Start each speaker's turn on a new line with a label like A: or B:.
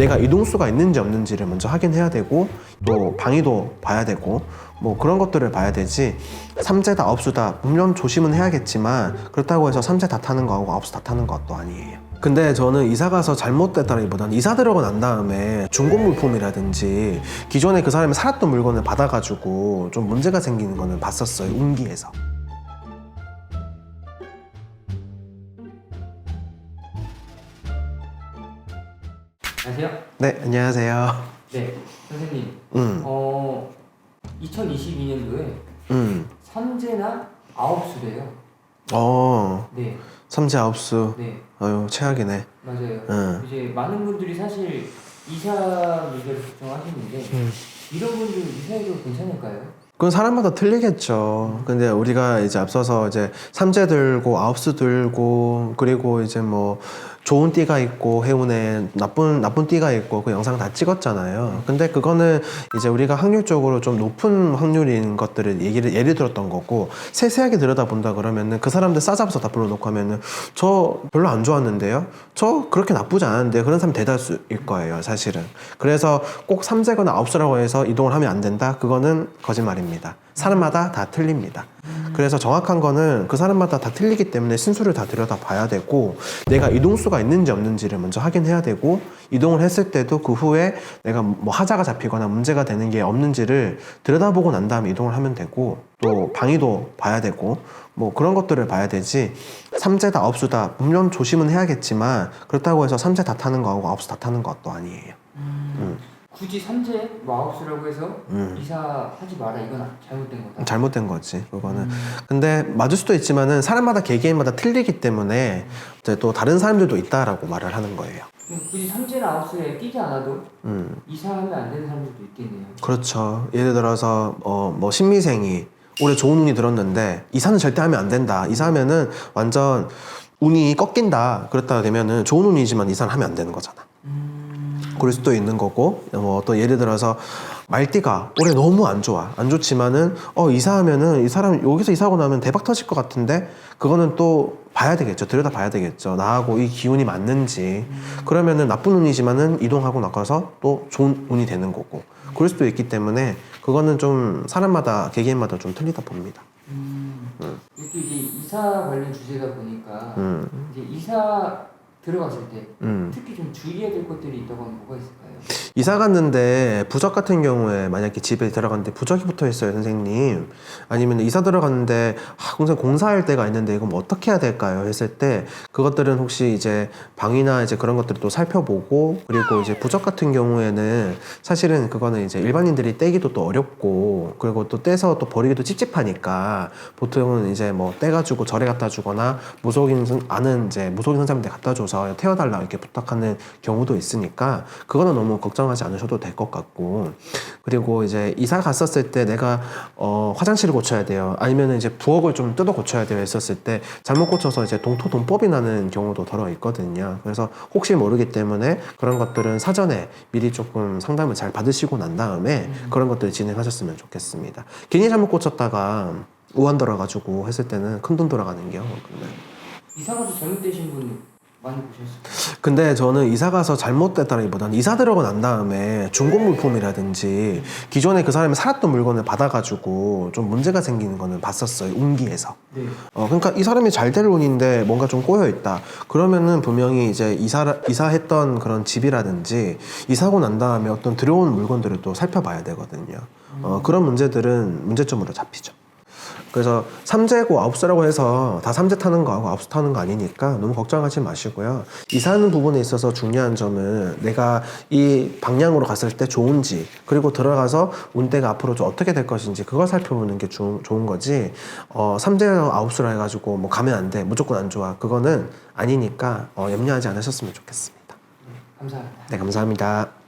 A: 내가 이동수가 있는지 없는지를 먼저 확인해야 되고 또 방위도 봐야 되고 뭐 그런 것들을 봐야 되지 삼재다 아홉수다 물론 조심은 해야겠지만 그렇다고 해서 삼재 다 타는 거하고 아홉수 다 타는 것도 아니에요. 근데 저는 이사 가서 잘못됐다기보다는 이사 들어가고 난 다음에 중고 물품이라든지 기존에 그 사람이 살았던 물건을 받아가지고 좀 문제가 생기는 거는 봤었어요 운기에서.
B: 안녕하세요.
A: 네 안녕하세요.
B: 네, 선생님.
A: 음,
B: 어, 2022년도에
A: 음,
B: 삼재나 아홉수래요.
A: 어,
B: 네,
A: 삼재 아홉수,
B: 네,
A: 어유 최악이네.
B: 맞아요.
A: 응.
B: 이제 많은 분들이 사실 이사 문제를 걱정하시는데
A: 음.
B: 이런 분들 이사해도 괜찮을까요?
A: 그건 사람마다 틀리겠죠. 근데 우리가 이제 앞서서 이제 삼재 들고 아홉수 들고 그리고 이제 뭐 좋은 띠가 있고 해운에 나쁜 나쁜 띠가 있고 그 영상 다 찍었잖아요. 근데 그거는 이제 우리가 확률적으로 좀 높은 확률인 것들을 얘기를 예를 들었던 거고 세세하게 들여다본다 그러면은 그 사람들 싸잡아서 다 불러놓고 하면은 저 별로 안 좋았는데요. 저 그렇게 나쁘지 않은데 그런 사람 대다수일 거예요, 사실은. 그래서 꼭 삼재거나 아홉수라고 해서 이동을 하면 안 된다. 그거는 거짓말입니다. 사람마다 다 틀립니다. 그래서 정확한 거는 그 사람마다 다 틀리기 때문에 신수를 다 들여다 봐야 되고 내가 이동수가 있는지 없는지를 먼저 확인해야 되고 이동을 했을 때도 그 후에 내가 뭐 하자가 잡히거나 문제가 되는 게 없는지를 들여다보고 난 다음에 이동을 하면 되고 또 방위도 봐야 되고 뭐 그런 것들을 봐야 되지. 삼재다 아홉수다 물론 조심은 해야겠지만 그렇다고 해서 삼재 다 타는 거하고 아홉수 다 타는 것도 아니에요.
B: 굳이 삼재, 뭐 아홉수라고 해서
A: 음.
B: 이사하지 마라 이건 잘못된 거다.
A: 잘못된 거지 그거는
B: 음.
A: 근데 맞을 수도 있지만은 사람마다 개개인마다 틀리기 때문에 이제 또 다른 사람들도 있다라고 말을 하는 거예요
B: 그럼 굳이 삼재나 아홉수에 끼지 않아도
A: 음
B: 이사하면 안 되는 사람들도 있겠네요.
A: 그렇죠 예를 들어서 어 뭐 신미생이 올해 좋은 운이 들었는데 이사는 절대 하면 안 된다 이사하면은 완전 운이 꺾인다 그랬다 되면은 좋은 운이지만 이사를 하면 안 되는 거잖아 그럴 수도 있는 거고 뭐 또 예를 들어서 말띠가 올해 너무 안 좋아. 안 좋지만은 어 이사하면은 이 사람 여기서 이사하고 나면 대박 터질 것 같은데 그거는 또 봐야 되겠죠. 들여다 봐야 되겠죠. 나하고 이 기운이 맞는지. 그러면은 나쁜 운이지만은 이동하고 나가서 또 좋은 운이 되는 거고. 그럴 수도 있기 때문에 그거는 좀 사람마다 개개인마다 좀 틀리다 봅니다.
B: 음.
A: 음.
B: 또 이제 이사 관련 주제다 보니까
A: 음,
B: 이제 이사 들어갔을 때
A: 음.
B: 특히 좀 주의해야 될 것들이 있다고 하면 뭐가 있을까요?
A: 이사 갔는데 부적 같은 경우에 만약에 집에 들어갔는데 부적이 붙어 있어요 선생님. 아니면 이사 들어갔는데 아, 선생 공사할 때가 있는데 이거 뭐 어떻게 해야 될까요? 했을 때 그것들은 혹시 이제 방이나 이제 그런 것들을 또 살펴보고 그리고 이제 부적 같은 경우에는 사실은 그거는 이제 일반인들이 떼기도 또 어렵고 그리고 또 떼서 또 버리기도 찝찝하니까 보통은 이제 뭐 떼가지고 절에 갖다 주거나 무속인 선- 아는 이제 무속인 선생님한테 갖다 줘서 태워달라 이렇게 부탁하는 경우도 있으니까 그거는 너무 걱정하지 않으셔도 될 것 같고. 그리고 이제 이사 갔었을 때 내가 어 화장실을 고쳐야 돼요. 아니면 이제 부엌을 좀 뜯어 고쳐야 돼요 했었을 때 잘못 고쳐서 이제 동토 동법이 나는 경우도 더러 있거든요. 그래서 혹시 모르기 때문에 그런 것들은 사전에 미리 조금 상담을 잘 받으시고 난 다음에 그런 것들을 진행하셨으면 좋겠습니다. 괜히 잘못 고쳤다가 우한 들어가지고 했을 때는 큰 돈 돌아가는 경우. 근데
B: 이사 가서 잘못되신 분 많이 보셨을까요?
A: 근데 저는 이사 가서 잘못됐다기보다는 이사 들어가고 난 다음에 중고 물품이라든지 기존에 그 사람이 살았던 물건을 받아가지고 좀 문제가 생기는 거는 봤었어요 운기에서
B: 네.
A: 어 그러니까 이 사람이 잘 될 운인데 뭔가 좀 꼬여 있다 그러면은 분명히 이제 이사 이사했던 그런 집이라든지 이사고 난 다음에 어떤 들어온 물건들을 또 살펴봐야 되거든요 어 그런 문제들은 문제점으로 잡히죠 그래서 삼재고 아홉수라고 해서 다 삼재 타는 거하고 아홉수 타는 거 아니니까 너무 걱정하지 마시고요. 이사하는 부분에 있어서 중요한 점은 내가 이 방향으로 갔을 때 좋은지 그리고 들어가서 운대가 앞으로 좀 어떻게 될 것인지 그걸 살펴보는 게 주- 좋은 거지. 어, 삼재 아홉수라 해가지고 뭐 가면 안 돼, 무조건 안 좋아. 그거는 아니니까 어, 염려하지 않으셨으면 좋겠습니다.
B: 감사합니다.
A: 네, 감사합니다.